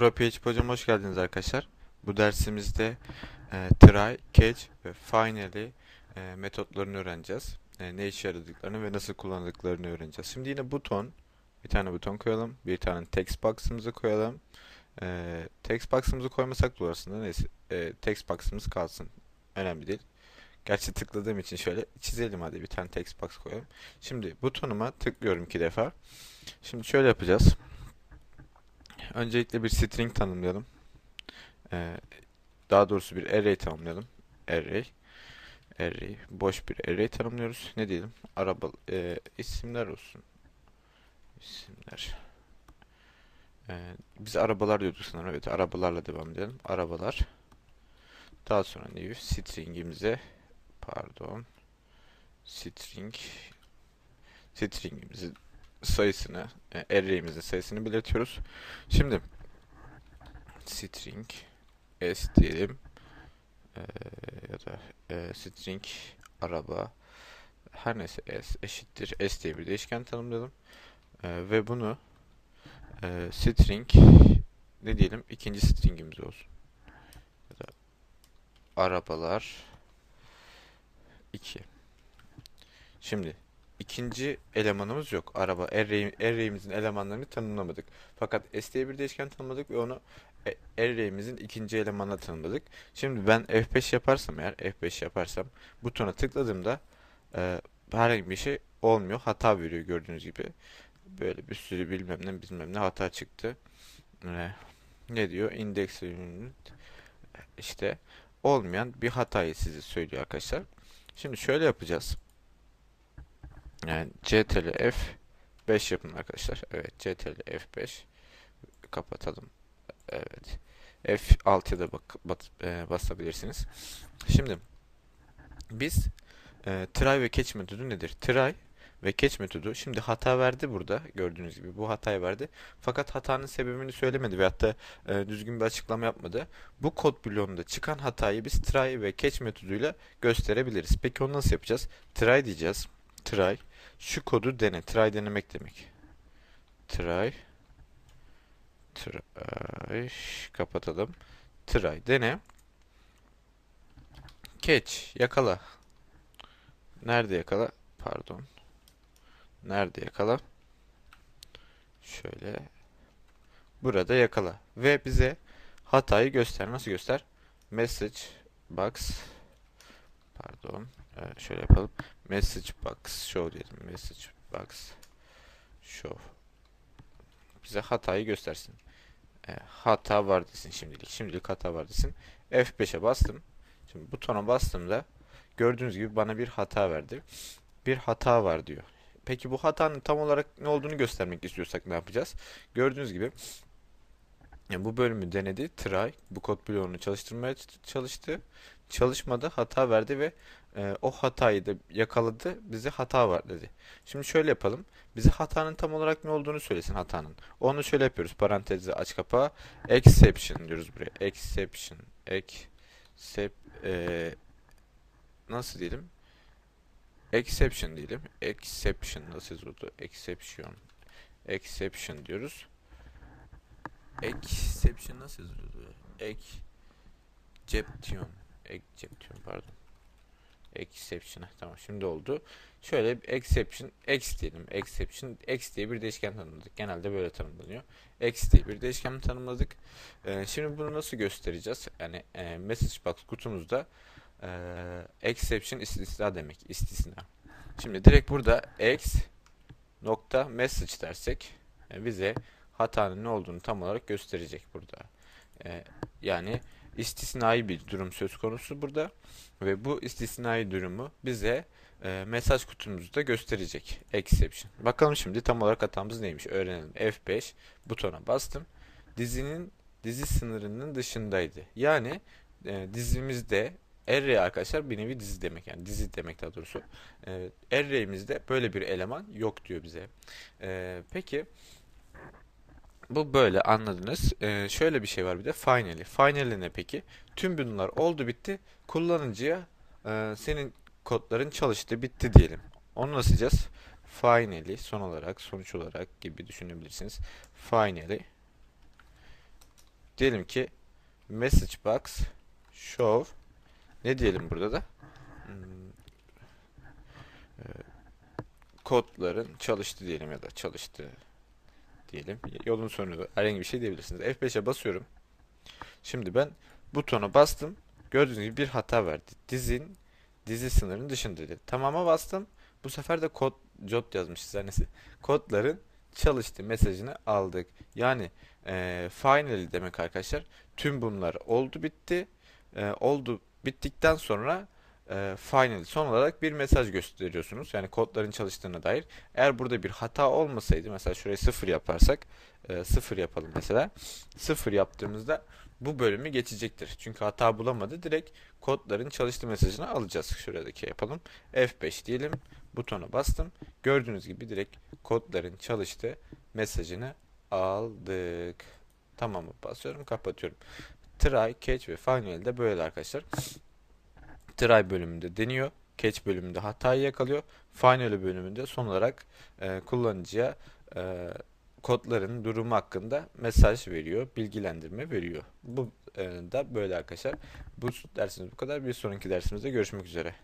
Pro PHP hocam hoş geldiniz arkadaşlar. Bu dersimizde e, try, catch ve finally e, metotlarını öğreneceğiz. E, ne işe yaradıklarını ve nasıl kullanıldıklarını öğreneceğiz. Şimdi yine buton, bir tane buton koyalım. Bir tane text box'ımızı koyalım. E, text box'ımızı koymasak da aslında. Neyse, e, text box'ımız kalsın. Önemli değil. Gerçi tıkladığım için şöyle çizelim hadi bir tane text box koyalım. Şimdi butonuma tıklıyorum iki defa. Şimdi şöyle yapacağız. Öncelikle bir string tanımlayalım. Ee, daha doğrusu bir array tanımlayalım. Array. Array. Boş bir array tanımlıyoruz. Ne diyelim? Araba e, isimler olsun. İsimler. Ee, biz arabalar diyorduk sanırım. Evet, arabalarla devam edelim. Arabalar. Daha sonra new stringimize pardon string stringimizin sayısını e, array'imizin sayısını belirtiyoruz. Şimdi string s diyelim e, ya da e, string araba her neyse s eşittir s diye bir değişken tanımlayalım. E, ve bunu e, string ne diyelim ikinci stringimiz olsun. Ya da arabalar 2 şimdi ikinci elemanımız yok. Araba array, array'imizin elemanlarını tanımlamadık. Fakat s bir değişken tanımladık ve onu e, array'imizin ikinci elemanına tanımladık. Şimdi ben F5 yaparsam eğer F5 yaparsam butona tıkladığımda e, herhangi bir şey olmuyor. Hata veriyor gördüğünüz gibi. Böyle bir sürü bilmem ne bilmem ne hata çıktı. E, ne diyor? Index işte olmayan bir hatayı size söylüyor arkadaşlar. Şimdi şöyle yapacağız. Yani CTRL F5 yapın arkadaşlar. Evet CTRL F5 kapatalım. Evet. F6'ya da bak, bat, e, basabilirsiniz. Şimdi biz e, try ve catch metodu nedir? Try ve catch metodu şimdi hata verdi burada gördüğünüz gibi bu hatayı verdi. Fakat hatanın sebebini söylemedi ve hatta e, düzgün bir açıklama yapmadı. Bu kod bloğunda çıkan hatayı biz try ve catch metoduyla gösterebiliriz. Peki onu nasıl yapacağız? Try diyeceğiz. Try şu kodu dene. Try denemek demek. Try. Try. Kapatalım. Try dene. Catch. Yakala. Nerede yakala? Pardon. Nerede yakala? Şöyle. Burada yakala. Ve bize hatayı göster. Nasıl göster? Message box. Pardon. Ee, şöyle yapalım. Message box show diyelim. Message box show. Bize hatayı göstersin. E, hata var desin şimdilik. Şimdilik hata var desin. F5'e bastım. Şimdi butona bastığımda gördüğünüz gibi bana bir hata verdi. Bir hata var diyor. Peki bu hatanın tam olarak ne olduğunu göstermek istiyorsak ne yapacağız? Gördüğünüz gibi yani bu bölümü denedi. Try bu kod bloğunu çalıştırmaya çalıştı. Çalışmadı, hata verdi ve e, o hatayı da yakaladı. Bize hata var dedi. Şimdi şöyle yapalım. Bize hatanın tam olarak ne olduğunu söylesin hatanın. Onu şöyle yapıyoruz. Parantezi aç kapağı. Exception diyoruz buraya. Exception. Excep e, nasıl diyelim? Exception diyelim. Exception nasıl yazıldı? Exception. Exception diyoruz. Exception nasıl yazılıyordu? Exception. Exception pardon. Exception. Tamam şimdi oldu. Şöyle exception x diyelim. Exception x diye bir değişken tanımladık. Genelde böyle tanımlanıyor. x diye bir değişken tanımladık. Ee, şimdi bunu nasıl göstereceğiz? Yani e, message box kutumuzda e, exception istisna demek. istisna. Şimdi direkt burada x nokta message dersek e, bize hatanın ne olduğunu tam olarak gösterecek burada. E, yani istisnai bir durum söz konusu burada ve bu istisnai durumu bize e, mesaj kutumuzda gösterecek. Exception. Bakalım şimdi tam olarak hatamız neymiş öğrenelim. F5 butona bastım. Dizinin dizi sınırının dışındaydı. Yani e, dizimizde array arkadaşlar bir nevi dizi demek yani dizi demek daha doğrusu. E, array'imizde böyle bir eleman yok diyor bize. E, peki bu böyle anladınız. Ee, şöyle bir şey var bir de finally. Finally ne peki? Tüm bunlar oldu bitti. Kullanıcıya e, senin kodların çalıştı bitti diyelim. Onu nasıl diyeceğiz? Finally son olarak sonuç olarak gibi düşünebilirsiniz. Finally Diyelim ki message box show ne diyelim burada da? Hmm, e, kodların çalıştı diyelim ya da çalıştı diyelim. Yolun sonu herhangi bir şey diyebilirsiniz. F5'e basıyorum. Şimdi ben butona bastım. Gördüğünüz gibi bir hata verdi. Dizin dizi sınırının dışında dedi. Tamama bastım. Bu sefer de kod jot yazmışız. Yani kodların çalıştı mesajını aldık. Yani e, finally demek arkadaşlar. Tüm bunlar oldu bitti. E, oldu bittikten sonra e, final son olarak bir mesaj gösteriyorsunuz. Yani kodların çalıştığına dair. Eğer burada bir hata olmasaydı mesela şurayı sıfır yaparsak e, sıfır yapalım mesela. Sıfır yaptığımızda bu bölümü geçecektir. Çünkü hata bulamadı. Direkt kodların çalıştı mesajını alacağız. Şuradaki yapalım. F5 diyelim. Butona bastım. Gördüğünüz gibi direkt kodların çalıştı mesajını aldık. Tamam basıyorum kapatıyorum. Try, catch ve final de böyle arkadaşlar. Try bölümünde deniyor. Catch bölümünde hatayı yakalıyor. Final bölümünde son olarak e, kullanıcıya e, kodların durumu hakkında mesaj veriyor, bilgilendirme veriyor. Bu e, da böyle arkadaşlar. Bu dersimiz bu kadar. Bir sonraki dersimizde görüşmek üzere.